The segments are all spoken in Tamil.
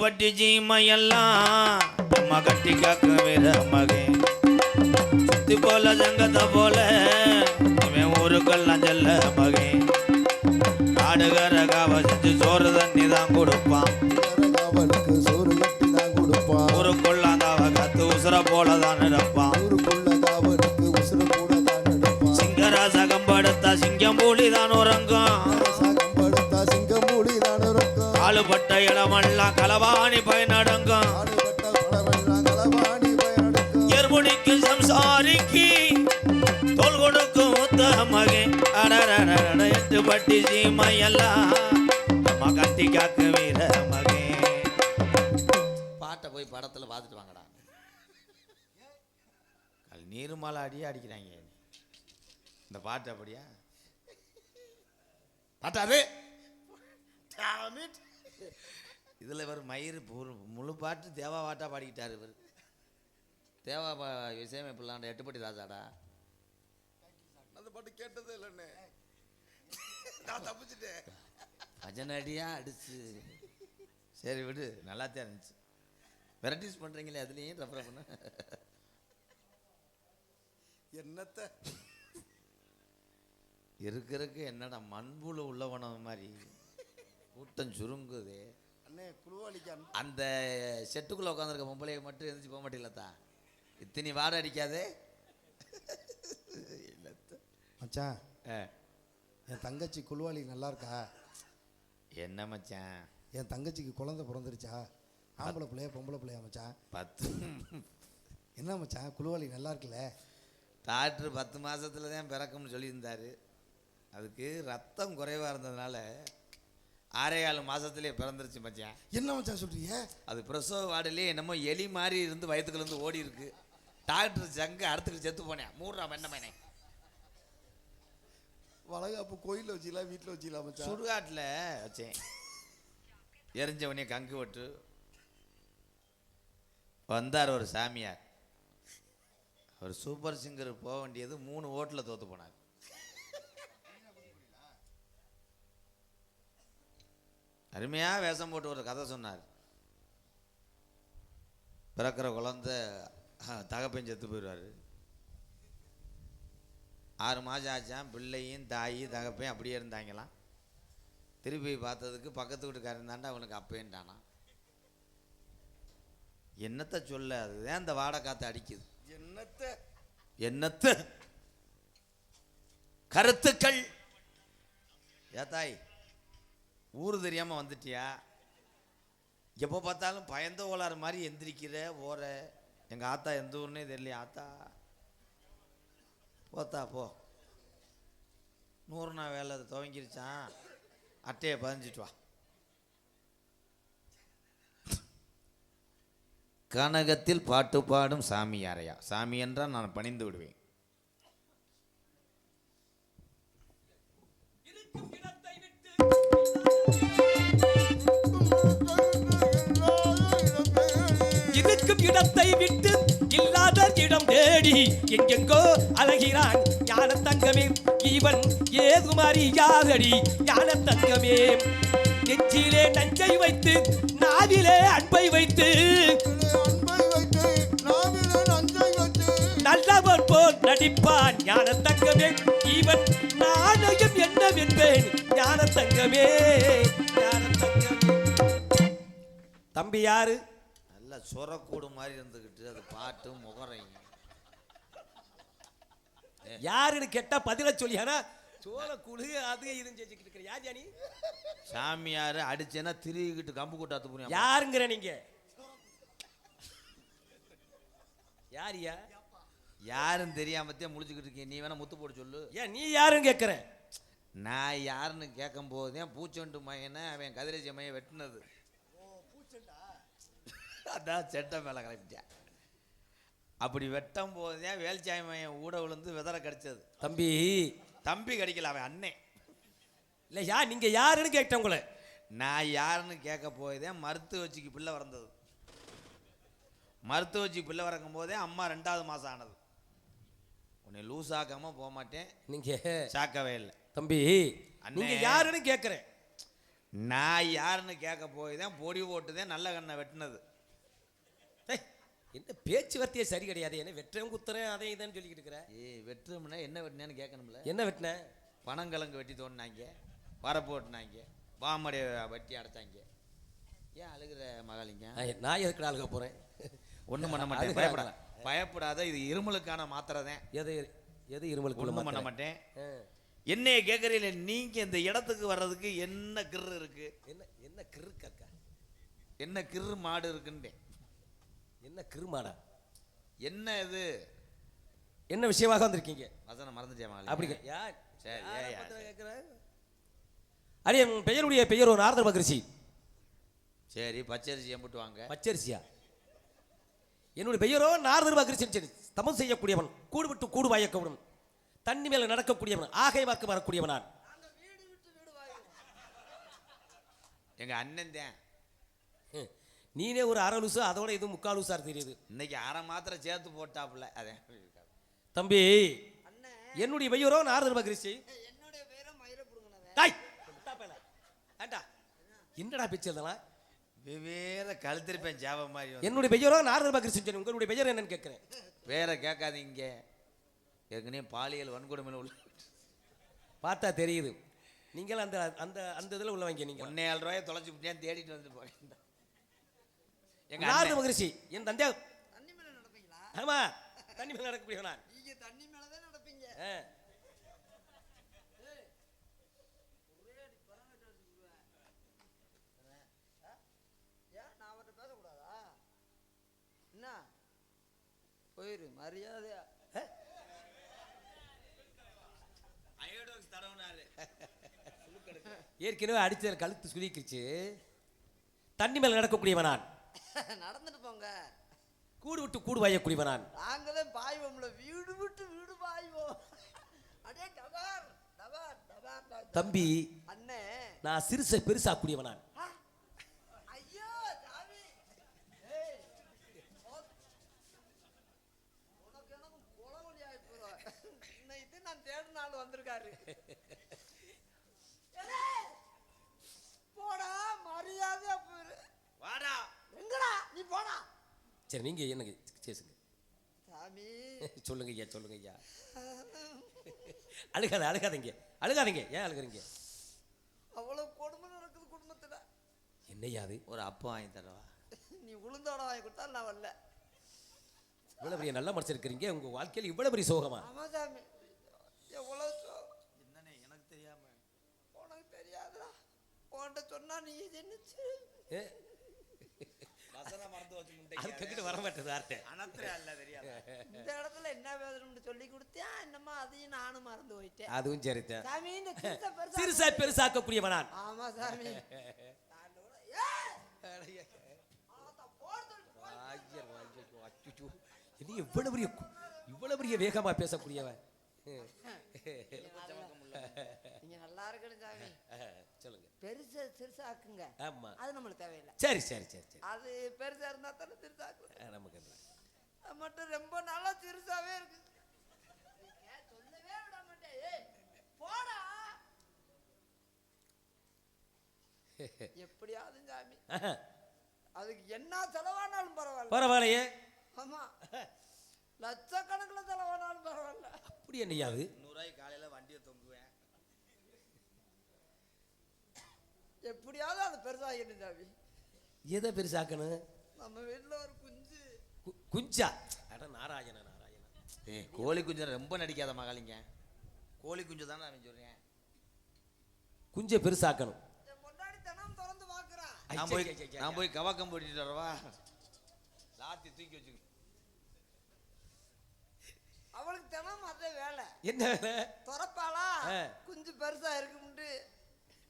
பட்டி ஜீமையெல்லாம் நம்ம கட்டி காக்க வீர மகன் சுத்தி போல சங்கத்தை போல இவன் ஊருக்கெல்லாம் செல்ல மகன் ஆடுகிற காவ செஞ்சு சோறு தண்ணி தான் கொடுப்பான். சோறு கட்டி தான் கொடுப்பான். ஊருக்குள்ள அந்த கத்து உசுர போல தான் இருப்பான் ஊருக்குள்ள அவனுக்கு உசுறு கூட தான் எடுப்பான் சிங்கராசகம் படுத்தா சிங்கம் பூலி தான் உறங்கும். காலுப்பட்ட இளமெல்லாம் களவாணி பயனடங்கும் எர்முடிக்கு சம்சாரிக்கு தோல் கொடுக்கும் முத்த மகன் அடரடரட எட்டு பட்டி சீமையெல்லாம் நம்ம கட்டி காக்கு வீர மகன் பாட்டை போய் படத்தில் பார்த்துட்டு வாங்கடா. கல் நீர் மலை அடியே அடிக்கிறாங்க. இந்த பாட்டு அப்படியா? பாட்டாரு இதில் இவர் பூர்- முழு பாட்டு தேவா பாட்டா பாடிக்கிட்டாரு இவர். தேவா பா- இசையமைப்புலாண்ட எட்டுப்பட்டி ராஜாடா. அந்த பாட்டு கேட்டதே இல்லைண்ணே. நான் தப்பிச்சிட்டேன். பஜனடியா அடிச்சு. சரி விடு நல்லா தான் இருந்துச்சு. வெரைட்டிஸ் பண்ணுறீங்களே அதுலேயும் ரெஃபர் பண்ண? என்னத்த? இருக்கிறதுக்கு என்னடா மண்புழு உள்ளவன மாதிரி. கூட்டம் சுருங்குது. அந்த செட்டுக்குள்ளே உட்காந்துருக்க பொம்பளைய மட்டும் எந்திரிச்சு போக மாட்டீங்களா இத்தனி வாடை அடிக்காதே. மச்சான் என் தங்கச்சி குழுவாளி நல்லா இருக்கா? என்ன மச்சான்? என் தங்கச்சிக்கு குழந்தை பிறந்துருச்சா? ஆம்பளை பிள்ளையா பொம்பளை பிள்ளையா மச்சான்? பத்து. என்ன மச்சான் குழுவாளி நல்லா இருக்குல்ல டாக்டர் பத்து மாசத்துல தான் பிறக்கும்னு சொல்லியிருந்தாரு. அதுக்கு ரத்தம் குறைவாக இருந்ததுனால ஆறே ஏழு மாசத்துலயே பிறந்துருச்சு மச்சான். என்ன மச்சான் சொல்றீங்க? அது பிரசவ வார்டிலே என்னமோ எலி மாதிரி இருந்து வயிற்றுக்குள்ளேருந்து ஓடி இருக்கு. டாக்டர் ஜங்க அறுத்துக்கு செத்து போனேன். மூடுறா என்ன மேனே வளகாப்பு கோயிலில் வச்சிக்கலாம் வீட்டில் வச்சிக்கலாம் மச்சான்? சுடுகாட்டில் வச்சேன். எரிஞ்சவனே கங்கு விட்டு வந்தார் ஒரு சாமியார். ஒரு சூப்பர் சிங்கர் போக வேண்டியது மூணு ஓட்டில் தோத்து போனார். அருமையாக வேஷம் போட்டு ஒரு கதை சொன்னார். பிறக்கிற குழந்தை தகப்பன் செத்து போயிடுவார். ஆறு மாதம் ஆச்சான் பிள்ளையும் தாயி தகப்பையும் அப்படியே இருந்தாங்களாம். திருப்பி பார்த்ததுக்கு பக்கத்து வீட்டுக்காரன் தாண்டா அவனுக்கு அப்பேன்ட்டானா. என்னத்த சொல்ல அதுதான் இந்த வாடை காற்று அடிக்குது. என்னத்த? என்னத்த? கருத்துக்கள். ஏத்தாய் ஊர் தெரியாமல் வந்துட்டியா? எப்போ பார்த்தாலும் பயந்த ஓலாறு மாதிரி எந்திரிக்கிற ஓர. எங்கள் ஆத்தா எந்த ஊர்னே தெரியலையே ஆத்தா. போத்தா போ. நூறு நாள் வேலை அது துவங்கிருச்சான். அட்டையை பதிஞ்சிட்டு வா. கனகத்தில் பாட்டு பாடும் சாமியாரையா சாமி என்றால் நான் பணிந்து விடுவேன். இருக்கும் விட்டு இல்லாத இடம் தேடி எங்கெங்கோ அழகிறான் ஞான தங்கமே இவன் ஏகுமாரி யாதடி ஞான தங்கமே நெஞ்சிலே நஞ்சை வைத்து நாவிலே அன்பை வைத்து. நல்லவன் போல் நடிப்பான் ஞான தங்கமே இவன் நாணயம் என்னவென்பேன் ஞான தங்கமே ஞான தங்கமே தம்பி யாரு? சுரக்கூடு மாதிரி இருந்துக்கிட்டு அது பாட்டு முகரையும் யாருன்னு கேட்டா பதில சொல்லி ஆனா சோள குழு அது இதுன்னு செஞ்சுக்கிட்டு இருக்கிற. யார் ஜானி? சாமியார் அடிச்சேன்னா திருவிக்கிட்டு கம்பு கூட்டாத்து புரியும். யாருங்கிற நீங்க? யாரியா? யாருன்னு தெரியாமத்தே முழிச்சுக்கிட்டு இருக்கீங்க. நீ வேணா முத்து போட்டு சொல்லு. ஏன் நீ யாருன்னு கேட்குற நான் யாருன்னு கேட்கும் போதே பூச்சொண்டு மகனை அவன் கதிரேஜ மையன் வெட்டினது. அதான் செட்டை மேலே கிளம்பிட்டேன் அப்படி வெட்டும் போதே வேல்சாமி மையன் ஊட விழுந்து விதற கடிச்சது. தம்பி. தம்பி கடிக்கல அவன் அண்ணன் இல்ல யா நீங்க யாருன்னு கேட்டேன் உங்களை. நான் யாருன்னு கேட்க போயதே மருத்துவ வச்சுக்கு பிள்ளை பிறந்தது மருத்துவ வச்சுக்கு பிள்ளை பிறக்கும் போதே அம்மா ரெண்டாவது மாதம் ஆனது. உன்னை லூஸ் ஆக்காம போக மாட்டேன். நீங்க. சாக்கவே இல்லை. தம்பி அண்ணே. நீங்க யாருன்னு கேட்குறேன் நான் யாருன்னு கேட்க போய் தான் பொடி போட்டுதான் நல்ல கண்ணை வெட்டினது. என்ன பேச்சுவார்த்தையே சரி கிடையாது. என்ன வெட்டுறேன் குத்துறேன் அதை இதைன்னு சொல்லிக்கிட்டு இருக்கிற. ஏய் வெட்டுறோம்னா என்ன வெட்டினேன்னு கேட்கணும்ல. என்ன வெட்டின? பனங்கிழங்கு வெட்டி தோண்டினாங்க. வரப்பு ஓட்டினாங்க பாம்படைய வெட்டி அடைச்சாங்க. ஏன் அழுகிற மகாலிங்க? நான் எதுக்கு அழுக போறேன்? ஒன்றும் பண்ண மாட்டேன். அதுக்கு பயப்பட பயப்படாத இது இருமலுக்கான மாத்திரை தான். எது எது இருமலுக்கு ஒன்றும் பண்ண? மாட்டேன். என்னைய கேட்குறீங்களே நீங்கள் இந்த இடத்துக்கு வர்றதுக்கு என்ன கிரு இருக்கு? என்ன என்ன கிரு கக்கா? என்ன கிரு மாடு இருக்குன்றேன் என்ன கிருமாடா? என்ன இது? என்ன விஷயமாக வந்திருக்கீங்க? வசனம் மறந்துட்டேன் மகளே. அப்படி யா சரி, யாரை சரி. கேட்கிற? அடி என் பெயருடைய பெயர் ஒரு ஆர்தர் மகரிஷி சரி பச்சரிசி எம்பிட்டு வாங்க பச்சரிசியா? என்னுடைய பெயரோ நாரதர் மகரிஷன் சரி தமம் செய்யக்கூடியவன் கூடு விட்டு கூடு வாயக்கவனும் தண்ணி மேல நடக்கக்கூடியவன் ஆகை வாக்கு வரக்கூடியவன் நான் எங்க அண்ணன் தான். ஹம். நீனே ஒரு அரை லூசு அதோட இது முக்கால் லூசா தெரியுது. இன்னைக்கு அரை மாத்திரை சேர்த்து போட்டாப்புல. அதே தம்பி என்னுடைய மயிரை புடுங்கினவன் டாய் ஏண்டா? என்னடா பிச்சு இதெல்லாம் வேற கழுத்திருப்பேன் ஜாப மாதிரி. என்னுடைய பெயரோ நாரதர் மகரிஷி சரி உங்களுடைய பெயர் என்னன்னு கேட்கிறேன். வேற கேட்காதீங்க ஏற்கனவே பாலியல் வன்கொடுமையில் உள்ள பார்த்தா தெரியுது. நீங்கள் அந்த அந்த அந்த இதில் உள்ளவங்க நீங்க ஒன்னே ஏழு ரூபாயை தொலைச்சு விட்டேன் தேடிட்டு வந்து போறேன். எங்க நாரத மகரிஷி என் தந்தையா தண்ணி மேல நடப்பீங்களா? ஆமா தண்ணி மேல நடக்கக்கூடிய நான். நீங்க தண்ணி மேலதான் நடப்பீங்க. ஆ. ஏன் நான் அவர்கிட்ட பேசக்கூடாதா? என்ன? போயிரு மரியாதையா. அயோடோக்ஸ் தடவுனாரு. ஏற்கனவே அடிச்ச கழுத்து சுருக்கிருச்சு தண்ணி மேல நடக்கக்கூடியவன் நான். நடந்துட்டு போங்க. கூடு விட்டு கூடு வாயக்கூடியவன் நான் நாங்களே பாய்வோம்ல வீடு விட்டு வீடு பாய்வோம். அடே டபார் டபார் டபார். தம்பி அண்ணே. நான் சிறுசை பெருசாக்கூடியவன் நான் ஆ, ஐயோ சாமி ஏய், ஓ- உனக்கு எனக்கு குளவழி ஆயிப்போறோம் இன்னைக்கு நான் தேடின ஆள் வந்திருக்காரு ஏலே, போடா மரியாதையா போயிரு வாடா எங்கடா நீ போடா சரி நீங்க என்னங்க சேசுங்க சாமி சொல்லுங்க ஐயா சொல்லுங்க ஐயா அழுகாத அழுகாதீங்க. அழுகாதீங்க. ஏன் அழுகுறீங்க? அவ்வளவு கொடுமை நடக்குது குடும்பத்துல. என்னய்யா அது? ஒரு அப்பம் வாங்கி தரவா? நீ உளுந்தோட வாங்கி கொடுத்தா நான் வரல. இவ்வளவு பெரிய நல்ல மனுஷன் இருக்கிறீங்க. உங்க வாழ்க்கையில் இவ்வளவு பெரிய சோகமா? ஆமா சாமி. எவ்வளவு சோ- என்னண்ணே எனக்கு தெரியாம? உனக்கு தெரியாதுடா. உன்கிட்ட சொன்னா நீ இது என்னச்சு ஏ, வசனம்? அது வர மாட்டேது வார்த்தை. இந்த இடத்துல என்ன வேதனைன்னு சொல்லி கொடுத்தியா என்னமா அதையும் நானும் மறந்து போயிட்டேன். அதுவும் சரிதான். சாமி இந்த சிறுசை ஆமா சாமி. இது இவ்வளவு பெரிய இவ்வளவு பெரிய வேகமா பேசக்கூடியவன். நீங்க நல்லா இருக்கணும் சாமி. பெருசா சிறுசாக்குங்க. ஆமா. அது நம்மளுக்கு தேவையில்லை. சரி சரி சரி சரி. அது பெருசா இருந்தா தானே சிறுசாக்கும் ஆ, நமக்கு என்ன? அது மட்டும் ரொம்ப நாளா சிறுசாவே இருக்கு. நீங்க சொல்லவே விட மாட்டேன் போடா எப்படியாவது சாமி. அதுக்கு என்ன செலவானாலும் பரவாயில்ல. பரவாயில்லையே. ஆமா. லட்சக்கணக்குல செலவானாலும் பரவாயில்ல. அப்படி என்னய்யா அது? நூறுரூவாய்க்கு காலையில் வண்டியை தொங்குவேன் எப்படியாவது அது பெருசாகிடும் சாமி எதை பெருசாக்கணும்? நம்ம வீட்டுல ஒரு குஞ்சு. கு- குஞ்சா? அட நாராயண நாராயண. ஏய் கோழி குஞ்சு ரொம்ப நடிக்காத மகாலிங்க. கோழி குஞ்சு தானே அவன் சொல்றேன். குஞ்சை பெருசாக்கணும். முன்னாடி தினம் திறந்து பாக்குறான் நான் போய். நான் போய் கவாக்கம் போட்டுட்டு வரவா? லாத்தி தூக்கி வச்சு அவளுக்கு தினம் அதே வேலை. என்ன வேலை? திறப்பாளா. குஞ்சு பெருசா இருக்கும்ட்டு.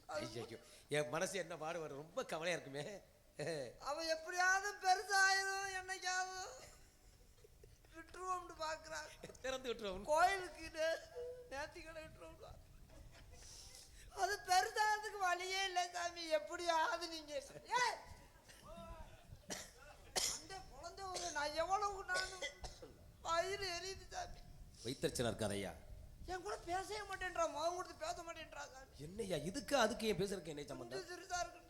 அது ஐயையோ, என் மனசு என்ன பாடுவார் ரொம்ப கவலையா இருக்குமே. அவ எப்படியாவது பெருசாயிரும் என்னைக்காவது விட்டுருவோம்னு பாக்குறான். திறந்து விட்டுருவோம். கோயிலுக்கு நேர்த்தி கடை விட்டுருவோம் அது பெருசாகிறதுக்கு வழியே இல்லை சாமி. எப்படியாவது நீங்க ஏய்! அந்த குழந்தை ஒரு நான் எவ்வளவு நானும் வயிறு எரியுது சாமி. வைத்தறிச்சலா இருக்காது ஐயா என் கூட பேசவே மாட்டேன்றா முகம் கொடுத்து பேச மாட்டேன்றா சாமி. என்னய்யா இதுக்கு அதுக்கு ஏன் பேசுறதுக்கு என்ன சம்பந்தம் சிறுசா இருக்குன்னு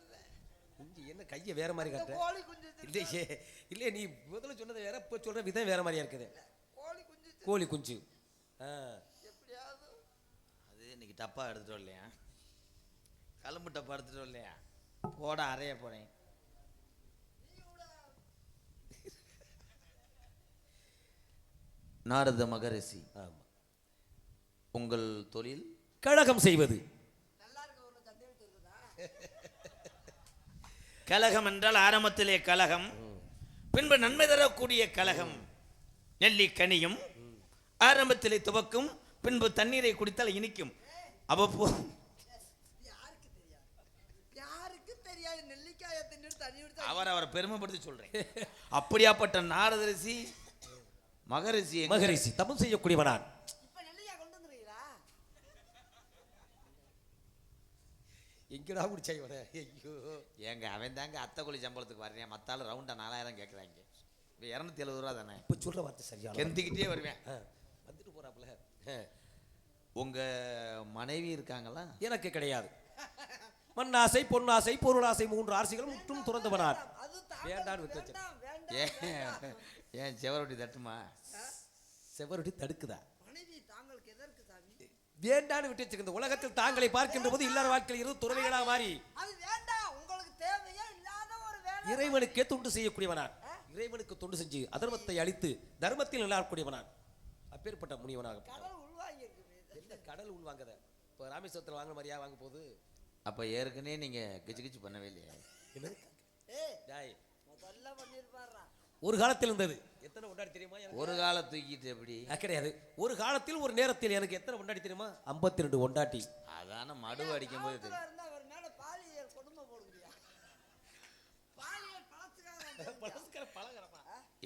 குஞ்சு என்ன கையை வேற மாதிரி கட்டுற? கோழி குஞ்சு சிறுசா- இல்லையே இல்லையே நீ முதல்ல சொன்னது வேற இப்போ சொல்ற விதம் வேற மாதிரியா இருக்குது? கோழி குஞ்சு சிறு- கோழி குஞ்சு. ஆ. எப்படியாவது. அது இன்னைக்கு டப்பா எடுத்துட்டு வரலையா? கழும்பு டப்பா எடுத்துட்டு வரலையா? போட அறைய போறேன். நாரத மகரிஷி. ஆமா. உங்கள் தொழில்? கழகம் செய்வது. கலகம் என்றால் ஆரம்பத்திலே கலகம் பின்பு நன்மை தரக்கூடிய கலகம் நெல்லிக்கனியும் ஆரம்பத்திலே துவக்கும் பின்பு தண்ணீரை குடித்தால் இனிக்கும். அவ்வப்போ அவர் அவரை பெருமைப்படுத்தி சொல்றேன். அப்படியாப்பட்ட நாரதரிசி மகரிஷி எங்க? மகரிஷி தபம் செய்யக்கூடியவனான். எங்கடா குடிச்சாய் வர ஐயோ. ஏங்க அவன் தாங்க அத்தை கோழி சம்பளத்துக்கு வர்றேன். மத்தாள் ரவுண்டா நாலாயிரம் கேட்குறாங்க இப்போ இரநூத்தி எழுபது ரூபா தானே? இப்போ சொல்ற வார்த்தை சரியா கெந்திக்கிட்டே வருவேன். வந்துட்டு போறாப்புல. ஆ. உங்க மனைவி இருக்காங்களா? எனக்கு கிடையாது. மண்ணாசை பொன்னாசை பொருளாசை மூன்று ஆசைகளும் முற்றும் துறந்தவனார். வேண்டான்னு விட்டு வச்சேன். ஏன் ஏன் செவரொட்டி தட்டுமா? செவருடி தடுக்குதா மனைவி தாங்களுக்கு எதற்கு சாமி வேண்டான்னு விட்டு வச்சுக்க இந்த உலகத்தில் தாங்களை பார்க்கின்ற போது இல்லற வாழ்க்கையில் இரு துறவிகளா மாறி அது வேண்டாம். உங்களுக்கு தேவையே இல்லாத ஒரு வேலை இறைவனுக்கே தொண்டு செய்யக்கூடியவனான். இறைவனுக்கு தொண்டு செஞ்சு அதர்மத்தை அழித்து தர்மத்தில் நிலாக்கூடியவனான் அப்பேற்பட்ட முனிவனாக கடல் உள்வாங்கி இருக்குது என்ன கடல் உள்வாங்கத? இப்போ ராமேஸ்வரத்தில் வாங்க மாதிரியா வாங்க போகுது? அப்போ ஏற்கனவே நீங்க கிச்சு கிச்சு பண்ணவே இல்லையா. ஏய் டேய், முதல்ல பண்ணிருப்பாரா ஒரு காலத்தில் இருந்தது. எத்தனை கொண்டாடி தெரியுமா ஒரு காலை தூக்கிட்டு எப்படி? கிடையாது. ஒரு காலத்தில் ஒரு நேரத்தில் எனக்கு எத்தனை கொண்டாடி தெரியுமா? ஐம்பத்தி ரெண்டு கொண்டாட்டி. அதான மடு அடிக்கும் போது தெரியும்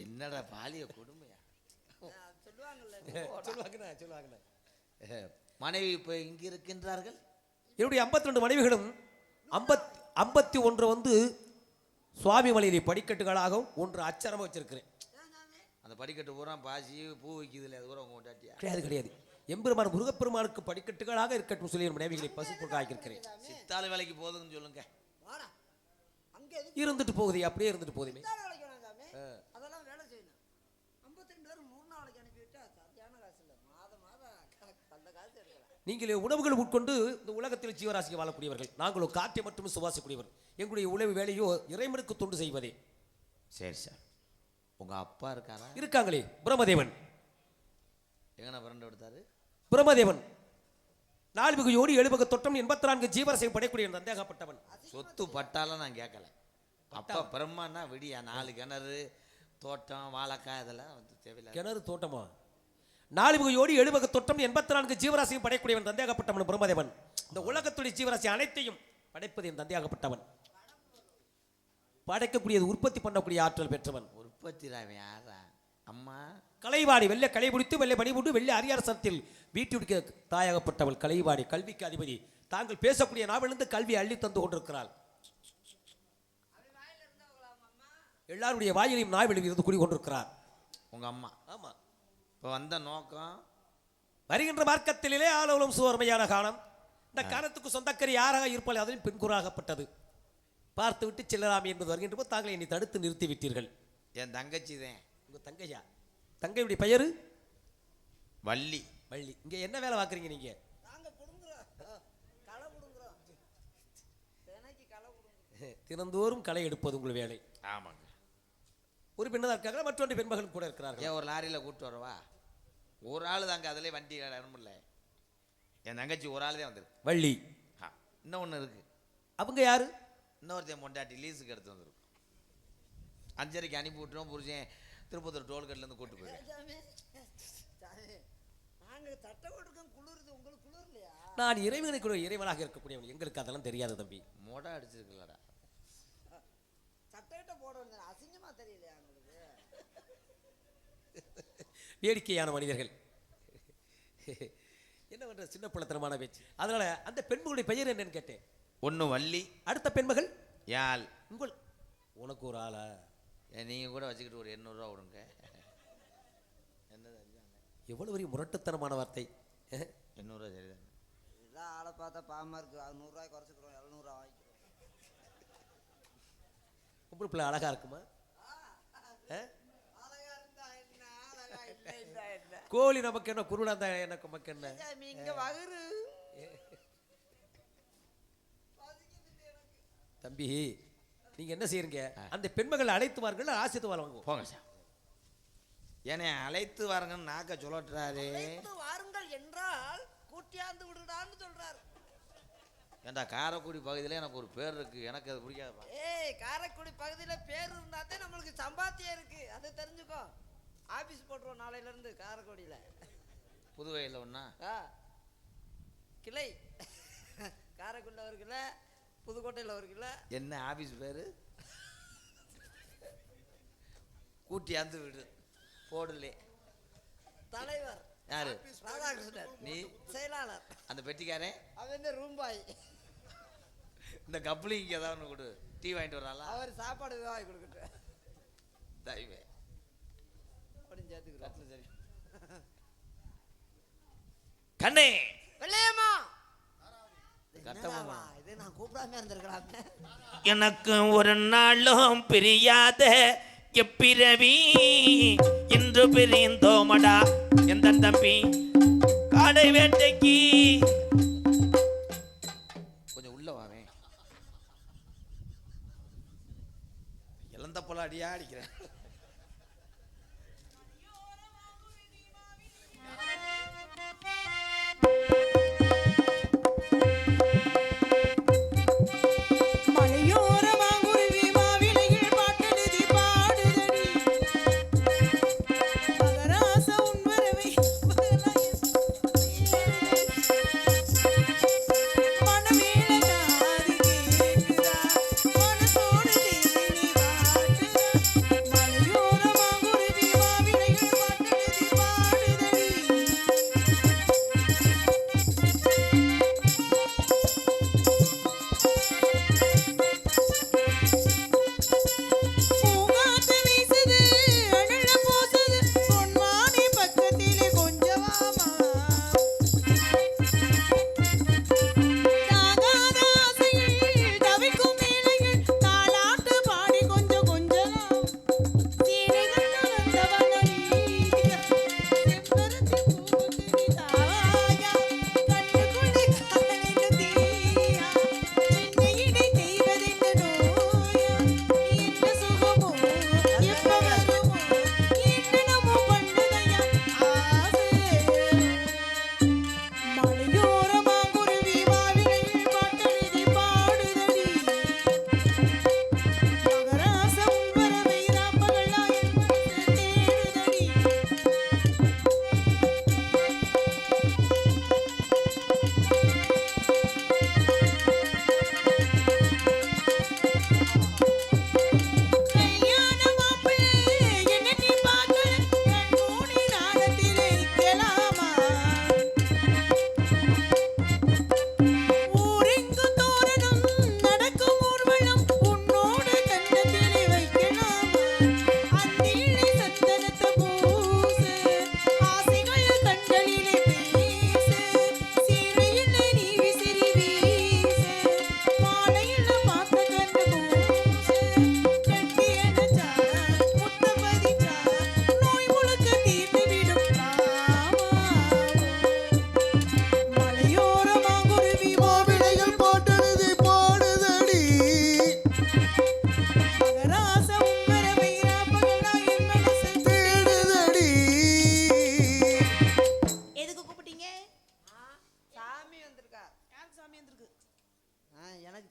என்னடா பாலிய கொடுமையா? சொல்லுவாங்கல்ல மனைவி இப்போ இங்க இருக்கின்றார்கள் என்னுடைய ஐம்பத்தி ரெண்டு மனைவிகளும் ஐம்பத் ஐம்பத்தி ஒன்று வந்து சுவாமி மலையிலே படிக்கட்டுகளாகவும் ஒன்று அச்சரமாக வச்சிருக்கிறேன். அந்த படிக்கட்டு பூரா பாசி பூ வைக்குதுல அது பூரா உங்க கொண்டாட்டியா கிடையாது கிடையாது. எம்பெருமான் முருகப்பெருமானுக்கு படிக்கட்டுகளாக இருக்கட்டும் சொல்லி மனைவிகளை பசுப்புக்கு ஆக்கியிருக்கிறேன். சித்தாள் வேலைக்கு போகுதுன்னு சொல்லுங்க. இருந்துட்டு போகுது அப்படியே இருந்துட்டு போகுதுமே இத்தனை வேலைக்கு வேணாம் சாமி அதெல்லாம் வேலை செய்யணும் ஐம்பத்தி ரெண்டு பேரும் மூணு நாளைக்கு அனுப்பிவிட்டா சரியான காசு இல்லை மாதம் மாதம் கணக்கு அந்த காசு எடுக்கலாம் நீங்களே உணவுகள் உட்கொண்டு இந்த உலகத்தில் ஜீவராசிக்கு வாழக்கூடியவர்கள். நாங்களோ காற்றை மட்டும் சுவாசிக்கூடியவர் எங்களுடைய உணவு வேலையோ இறைவனுக்கு தொண்டு செய்வதே. சரி சார். உங்க அப்பா இருக்காரா? இருக்காங்களே. பிரம்மதேவன். எங்கண்ணா பிறண்டு எடுத்தாரு பிரம்மதேவன். நால்மிகு யோடி எழுபக தொட்டம் எண்பத்தி நான்கு ஜீவரசை படைக்கூடிய சந்தேகப்பட்டவன் சொத்து பட்டாலாம் நான் கேட்கல. அப்பா பிரம்மான்னா விடியா நாலு கிணறு தோட்டம் வாழைக்காய் இதெல்லாம் வந்து தேவையில்லை கிணறு தோட்டமா? நாலுமுக யோடி எழுபக தொட்டம் எண்பத்தி நான்கு ஜீவராசியும் படைக்கூடியவன் தந்தையாகப்பட்டவன் பிரம்மதேவன். இந்த உலகத்துடைய ஜீவராசி அனைத்தையும் படைப்பது என் தந்தையாகப்பட்டவன். படைக்கக்கூடியது உற்பத்தி பண்ணக்கூடிய ஆற்றல் பெற்றவன். உற்பத்தி அம்மா? கலைவாணி வெள்ளை களை முடித்து வெள்ளை பணிபுண்டு வெள்ளை அரியாரசத்தில் வீட்டுடைய தாயாகப்பட்டவள் கலைவாணி கல்விக்கு அதிபதி. தாங்கள் பேசக்கூடிய நாவிலிருந்து கல்வி அள்ளி தந்து கொண்டிருக்கிறாள். எல்லாருடைய வாயிலையும் நாவிலும் இருந்து கூடிக்கொண்டிருக்கிறார் உங்க அம்மா. ஆமா. இப்போ வந்த நோக்கம் வருகின்ற மார்க்கத்திலே ஆலோலம் சுவர்மையான காலம். இந்த காலத்துக்கு சொந்தக்கரி யாராக இருப்பாள் அதிலும் பெண்குறாகப்பட்டது பார்த்து விட்டு செல்லலாம் என்பது வருகின்ற போது தாங்களை என்னை தடுத்து நிறுத்தி விட்டீர்கள் என் தங்கச்சி தான். உங்க தங்கையா? தங்கையுடைய பெயரு? வள்ளி. வள்ளி. இங்க என்ன வேலை பார்க்குறீங்க நீங்க? நாங்க புடுங்குறோம் களை புடுங்குறோம் தினைக்கு களை புடுங்குறோம் தினந்தோறும் களை எடுப்பது உங்கள் வேலை. ஆமாங்க. ஒரு பெண்ணதாக இருக்காங்க மற்றொன்று பெண்மகள் கூட இருக்கிறார்கள்? ஏன் ஒரு லாரியில் கூப்பிட்டு வரவா? ஒரு ஆள் தாங்க அதிலே வண்டி இடமில்ல என் தங்கச்சி ஒரு ஆள் தான் வந்திருக்கு. வள்ளி. ஆ இன்னும் ஒன்று இருக்கு. அவங்க யாரு? இன்னொருத்தன் பொண்டாட்டி லீஸுக்கு எடுத்து வந்திருக்கும் அஞ்சரைக்கு அனுப்பி விட்டுருவோம் புருஷன் திருப்பத்தூர் டோல்கேட்லேருந்து கூட்டு போயிருக்கேன் நான் இறைவனுக்கு இறைவனாக இருக்கக்கூடியவன். எங்களுக்கு அதெல்லாம் தெரியாது தம்பி. மொடை அடிச்சிருக்கலடா. சட்டையிட்ட போட அசிங்கமா தெரியலையா உங்களுக்கு? வேடிக்கையான மனிதர்கள். என்ன பண்ற சின்ன பிள்ளைத்தனமான பேச்சு. அதனால அந்த பெண்மகளுடைய பெயர் என்னன்னு கேட்டேன். ஒன்று வள்ளி. அடுத்த பெண்மகள்? யாழ். உங்கள் உனக்கு ஒரு ஆளா? நீங்கள் கூட வச்சுக்கிட்டு ஒரு எண்ணூறுரூவா விடுங்க எவ்வளவு பெரிய முரட்டுத்தனமான வார்த்தை. எண்ணூறுரூவா சரிதான். அதான் ஆளை பார்த்தா பாவமா இருக்கு. அது நூறுரூவாய் குறைச்சிக்கிறோம். எழுநூறுவா வாங்கிக்கிறோம். பொம்பளை பிள்ளை அழகா இருக்குமா? ஆ? அழகா இருந்தா என்ன அழகா இல்லை இருந்தா என்ன கோழி நமக்கு என்ன குருடா இருந்தா எனக்கு நமக்கு என்ன? சாமி இங்க வகுரு தம்பி நீங்க என்ன செய்யறீங்க அந்த பெண்மகளை அழைத்து வாருங்கள் ஆசித்து வாங்க போங்க சார். என்னை அழைத்து வாருங்கன்னு நாக்க சொல்லட்டுறாரு வாருங்கள் என்றால் கூட்டியாந்து விடுடான்னு சொல்றாரு. ஏண்டா காரைக்குடி பகுதியில் எனக்கு ஒரு பேர் இருக்கு. எனக்கு அது பிடிக்காதுப்பா ஏய் காரைக்குடி பகுதியில பேர் இருந்தாதான் நம்மளுக்கு சம்பாத்தியம் இருக்கு. அதை தெரிஞ்சுக்கோ. ஆபீஸ் போட்டுருவோம் நாளையில இருந்து காரைக்குடியில. புதுவையில் ஒன்றா ஆ கிளை. காரைக்குடியில் ஒரு கிளை புதுக்கோட்டையில் ஒரு கிளை. என்ன ஆபீஸ் பேர்? கூட்டியாந்து விடு. போடலே. தலைவர். யாரு? ராதாகிருஷ்ணன். நீ? செயலாளர். அந்த பெட்டிக்காரன்? அவன் வந்து ரூம்பாய்? இந்த கப்ளிங்க்கு ஏதாவது ஒன்று கொடு. டீ வாங்கிட்டு வராளா அவர் சாப்பாடு வாங்கி கொடுக்கட்டும். தயவே. அப்படின்னு சேர்த்துக்கிறோம். சரி. கண்ணே! வெள்ளையம்மா எனக்கு ஒரு நாளும் பிரியாத எப்பிறவி இன்று பிரிந்தோமடா எந்த தம்பி? காடை வேட்டைக்கு. கொஞ்சம் உள்ள வாவேன் இழந்த போல அடியா அடிக்கிறேன்.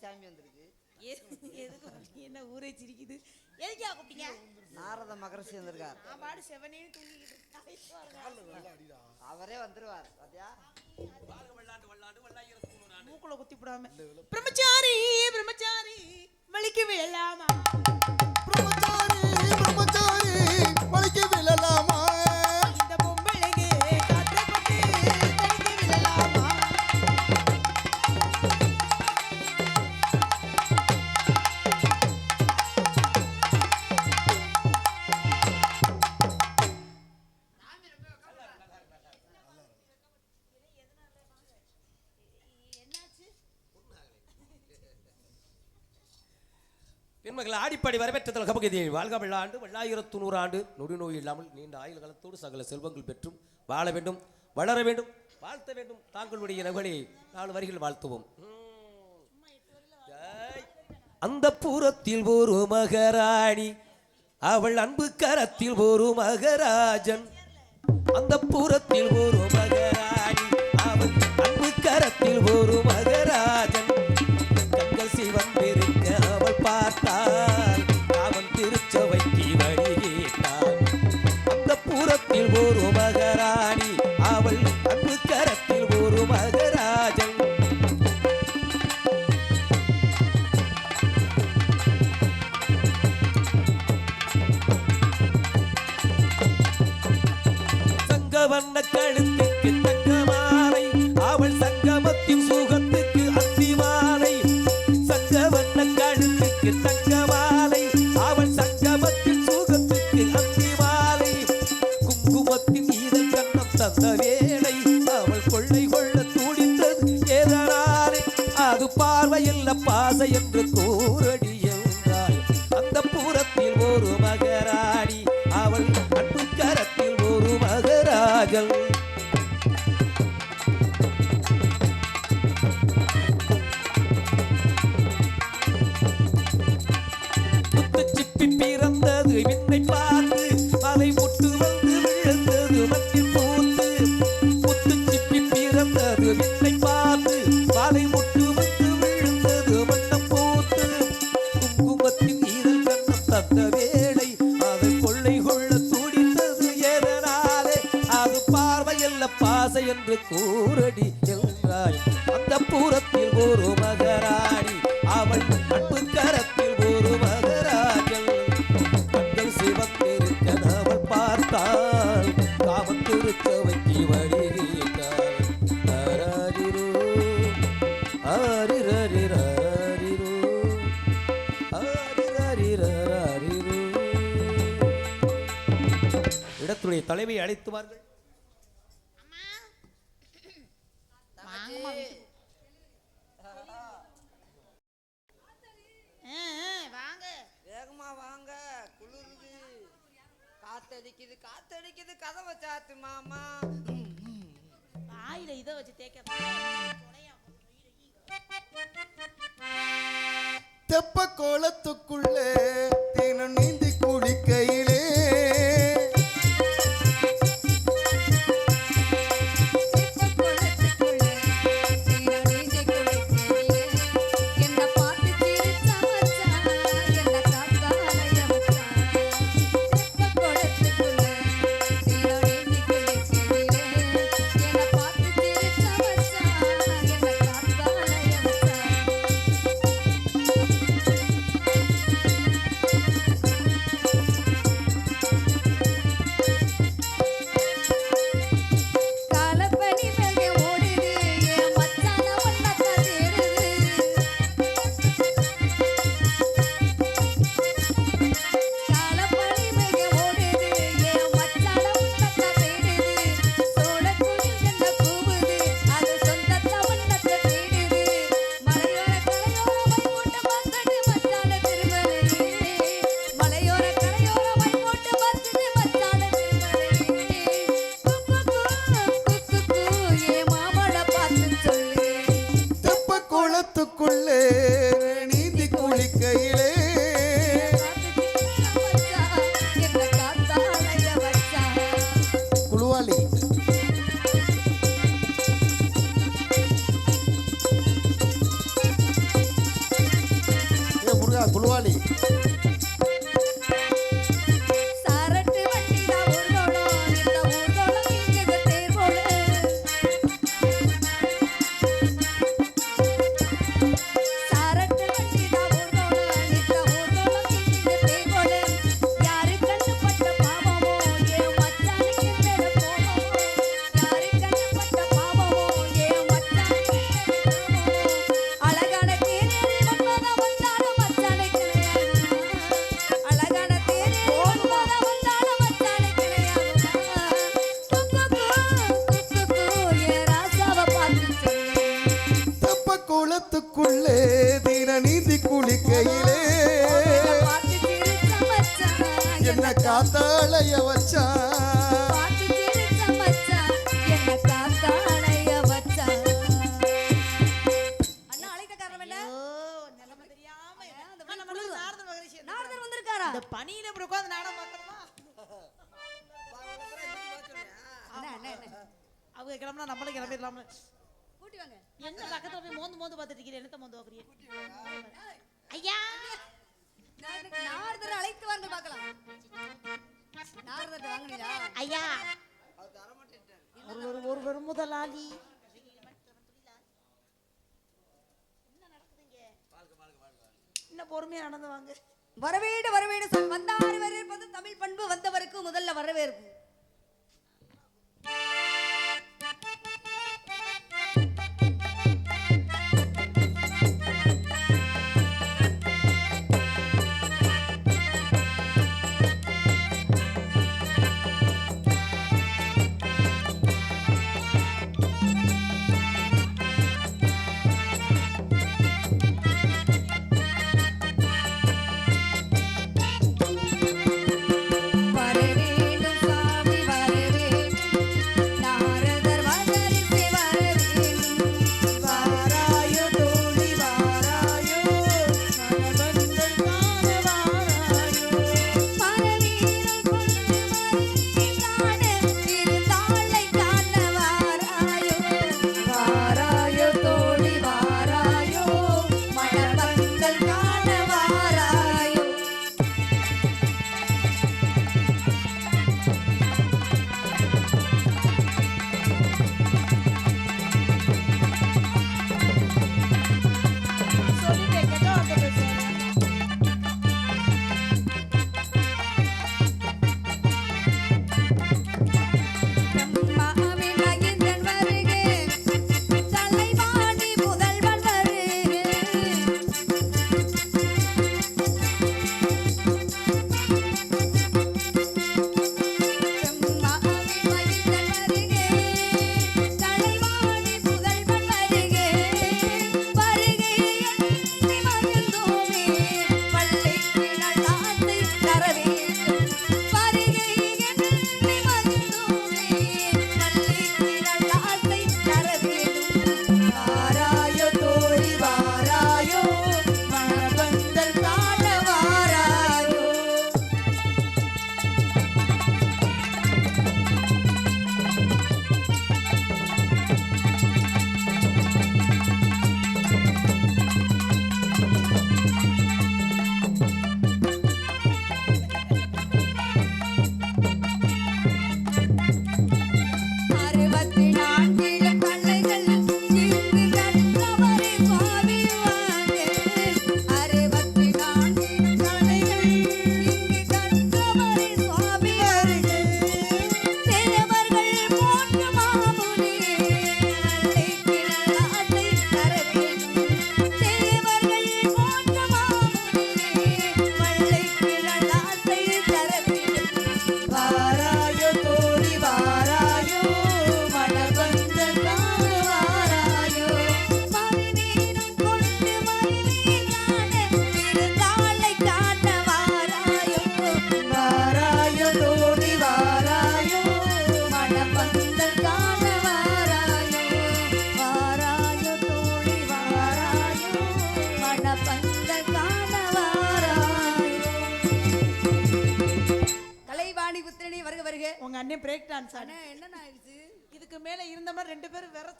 சாமி வந்திருக்கு. எதுக்கு? என்ன ஊரே சிரிக்குது? எதுக்கா கூப்பிட்டீங்க நாரத மகரிஷி வந்திருக்கார். நான் பாடு செவனேன்னு தூங்கிக்கிட்டு. அவரே வந்துருவார் பாத்தியா? மூக்குல குத்தி போடாம பிரம்மச்சாரி பிரம்மச்சாரி வலிக்கு வேலாமா பிரம்மச்சாரி பிரம்மச்சாரி வலிக்கு விழலாமா பெண்மகள் ஆடிப்பாடி வரவேற்றத்தில் கபகதி வாழ்க வெள்ளாண்டு வெள்ளாயிரத்து நூறு ஆண்டு நொடி நோய் இல்லாமல் நீண்ட ஆயுள் காலத்தோடு சகல செல்வங்கள் பெற்றும் வாழ வேண்டும் வளர வேண்டும் வாழ்த்த வேண்டும். தாங்களுடைய நகலை நாலு வரிகள் வாழ்த்துவோம். அந்த பூரத்தில் ஒரு மகராணி அவள் அன்பு கரத்தில் ஒரு மகராஜன். அந்த பூரத்தில் ஒரு மகராணி அவள் அன்பு கரத்தில் ஒரு மகராஜன். கண்கள் சிவந்திருக்க கரத்தில் ஒரு மகராணி அவள் அன்பு கரத்தில் ஒரு மகராஜன். சங்க வண்ண கழுத்துக்கு தங்க மாலை அவள் சங்கமத்தின் சுகத்துக்கு அத்தி மாலை. சங்க வண்ண கழுத்துக்கு தங்க மாலை. என்று கூறடி நல்ல பாசை என்று கூறடி என்றாய். அந்த பூரத்தில் ஒரு மகராணி அவள் அன்பு கரத்தில் ஒரு மகராஜன். கண்கள் சிவந்திருக்க அவள் பார்த்தாள். காமத்திருக்க வைக்கி வழிகிட்டாள் ஆராரிரோ ஆரிரரிராரிரோ இடத்துடைய தலைமை அழைத்துவார்கள் வாங்கம்மா வீட்டுக்கு. ஆ, ஆ, வாங்க வேகமா வாங்க குளிருது காத்தடிக்குது காத்தடிக்குது கதவை சாத்து மாமா. வாயில இதை வச்சு தேய்க்க தெப்ப கோலத்துக்குள்ளே ஐயா. ஒருவர் ஒருவர் முதலாளி. இன்னும் பொறுமையா நடந்து வாங்க. வரவேடு வரவேடு வந்தார் வரவேற்பது தமிழ் பண்பு வந்தவருக்கு முதல்ல வரவேற்பு.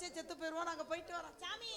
பச்சை செத்து போயிடுவோம் நாங்கள் போயிட்டு வரோம். சாமி.